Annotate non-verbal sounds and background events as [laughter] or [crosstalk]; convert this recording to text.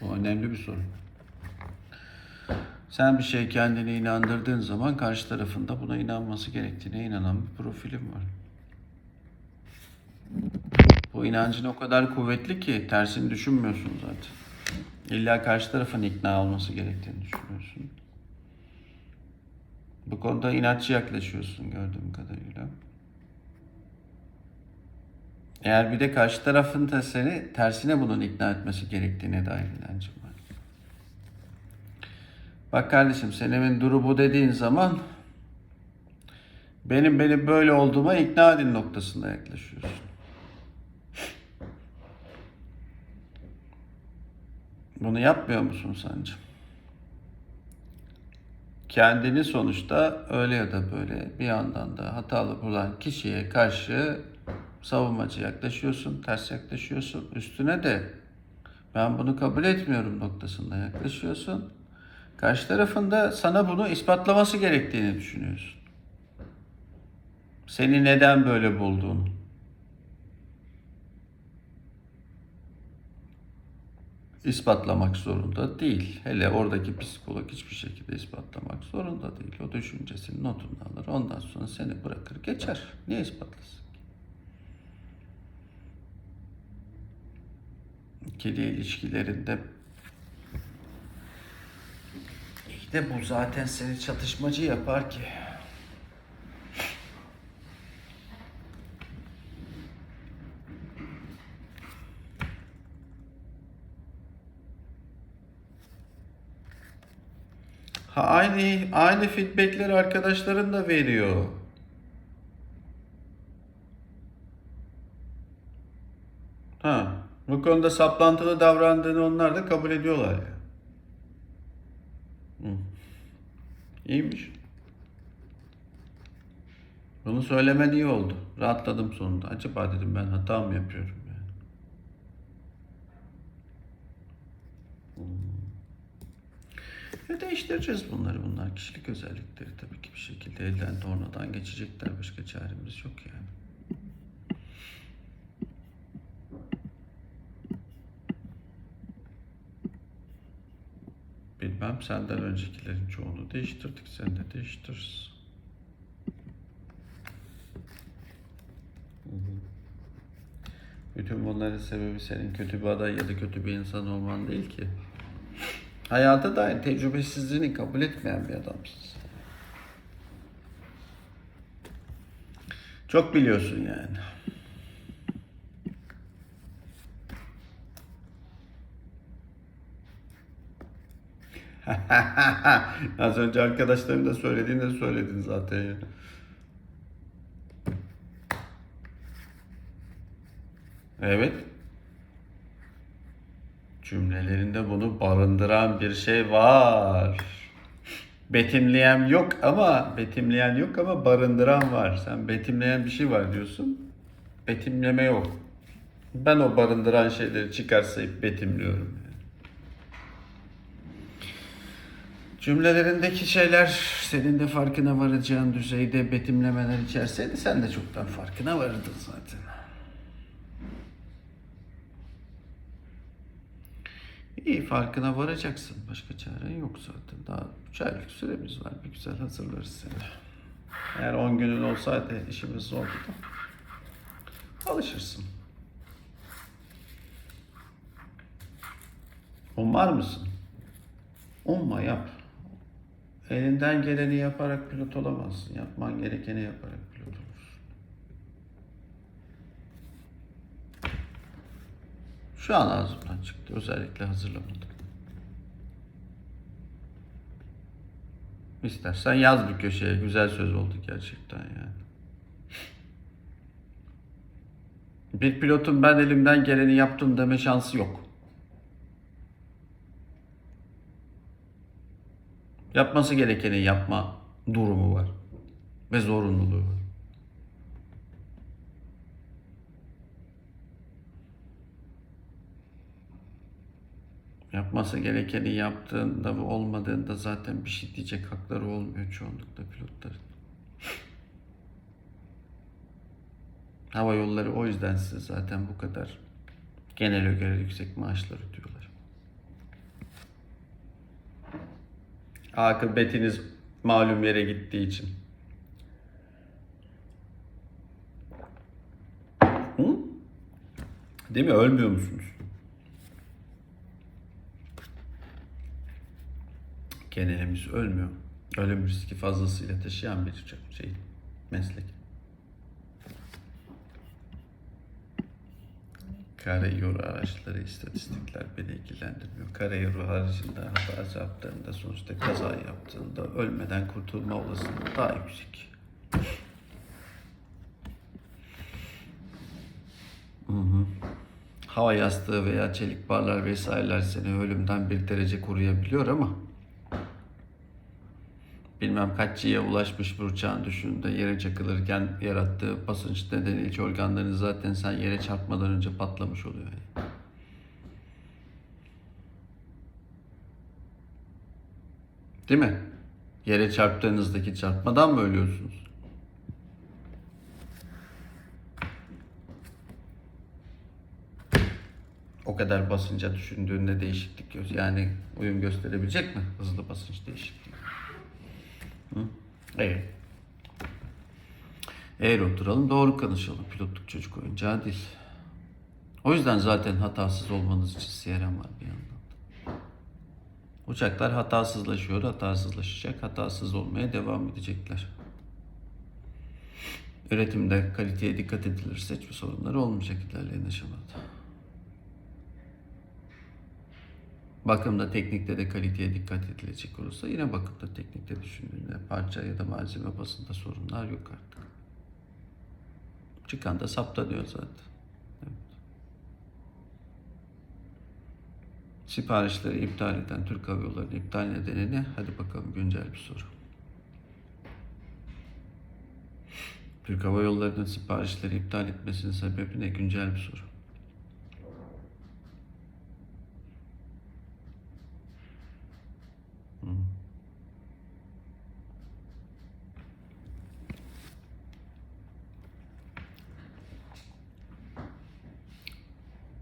Bu önemli bir sorun. Sen bir şey kendine inandırdığın zaman karşı tarafında buna inanması gerektiğine inanan bir profilim var. Bu inancın o kadar kuvvetli ki tersini düşünmüyorsun zaten. İlla karşı tarafın ikna olması gerektiğini düşünüyorsun. Bu konuda inatçı yaklaşıyorsun gördüğüm kadarıyla. Eğer bir de karşı tarafın da seni tersine bunun ikna etmesi gerektiğine dair inancım var. Bak kardeşim senin duru bu dediğin zaman benim benim böyle olduğuma ikna edin noktasında yaklaşıyorsun. Bunu yapmıyor musun sence? Kendini sonuçta öyle ya da böyle bir yandan da hatalı bulan kişiye karşı savunmacı yaklaşıyorsun, ters yaklaşıyorsun. Üstüne de ben bunu kabul etmiyorum noktasında yaklaşıyorsun. Karşı tarafında sana bunu ispatlaması gerektiğini düşünüyorsun. Seni neden böyle bulduğunu. ispatlamak zorunda değil. Hele oradaki psikolog hiçbir şekilde ispatlamak zorunda değil. O düşüncesinin notunu alır. Ondan sonra seni bırakır geçer. Niye ispatlasın? İkili ilişkilerinde işte bu zaten seni çatışmacı yapar ki. Ha, aynı aynı feedbackleri arkadaşların da veriyor. Ha, bu konuda saplantılı davrandığını onlar da kabul ediyorlar ya. Hı. İyiymiş. Bunu söylemen iyi oldu. Rahatladım sonunda. Acaba dedim ben hata mı yapıyorum yani. Ve değiştireceğiz bunları. Bunlar kişilik özellikleri tabii ki bir şekilde elden tornadan geçecekler. Başka çaremiz yok yani. Bilmem senden öncekilerin çoğunu değiştirdik. Sen de değiştiririz. Bütün bunların sebebi senin kötü bir aday ya da kötü bir insan olman değil ki. Hayata dair tecrübesizliğini kabul etmeyen bir adamsın. Çok biliyorsun yani. [laughs] Az önce arkadaşların da söylediğini de söyledin zaten ya. Evet. Cümlelerinde bunu barındıran bir şey var. Betimleyen yok ama betimleyen yok ama barındıran var. Sen betimleyen bir şey var diyorsun. Betimleme yok. Ben o barındıran şeyleri çıkarsayıp betimliyorum. Cümlelerindeki şeyler senin de farkına varacağın düzeyde betimlemeler içerseydi sen de çoktan farkına varırdın zaten. İyi farkına varacaksın. Başka çaren yok zaten. Daha 3 aylık süremiz var. Bir güzel hazırlarız seni. Eğer 10 günün olsaydı işimiz zordu da. Alışırsın. Umar mısın? Umma yap. Elinden geleni yaparak pilot olamazsın. Yapman gerekeni yaparak pilot olursun. Şu an ağzımdan çıktı. Özellikle hazırlamadım. İstersen yaz bir köşeye. Güzel söz oldu gerçekten yani. Bir pilotun ben elimden geleni yaptım deme şansı yok. Yapması gerekeni yapma durumu var. Ve zorunluluğu var. Yapması gerekeni yaptığında ve olmadığında zaten bir şey diyecek hakları olmuyor çoğunlukla pilotların. Hava yolları o yüzden size zaten bu kadar genel göre yüksek maaşlar ödüyorlar. Akıbetiniz malum yere gittiği için. Hı? Değil mi? Ölmüyor musunuz? Genelimiz ölmüyor. Ölüm riski fazlasıyla taşıyan bir şey, meslek. Karayolu araçları istatistikler beni ilgilendirmiyor. Karayolu haricinde hata yaptığında sonuçta kaza yaptığında ölmeden kurtulma olasılığı daha yüksek. Hı hı. Hava yastığı veya çelik barlar vesaireler seni ölümden bir derece koruyabiliyor ama bilmem kaç G'ye ulaşmış bir uçağın düşünde yere çakılırken yarattığı basınç nedeniyle iç organların zaten sen yere çarpmadan önce patlamış oluyor. yani. Değil mi? Yere çarptığınızdaki çarpmadan mı ölüyorsunuz? O kadar basınca düşündüğünde değişiklik gö- yani uyum gösterebilecek mi hızlı basınç değişikliği? Evet. Eğer oturalım doğru konuşalım. Pilotluk çocuk oyuncağı değil. O yüzden zaten hatasız olmanız için CRM var bir yandan. da. Uçaklar hatasızlaşıyor, hatasızlaşacak, hatasız olmaya devam edecekler. Üretimde kaliteye dikkat edilirse hiçbir sorunları olmayacak ilerleyen aşamada. Bakımda teknikte de kaliteye dikkat edilecek olursa yine bakımda teknikte düşündüğünde parça ya da malzeme basında sorunlar yok artık. Çıkan da saptanıyor zaten. Evet. Siparişleri iptal eden Türk Hava Yolları'nın iptal nedeni ne? Hadi bakalım güncel bir soru. Türk Hava Yolları'nın siparişleri iptal etmesinin sebebi ne? Güncel bir soru.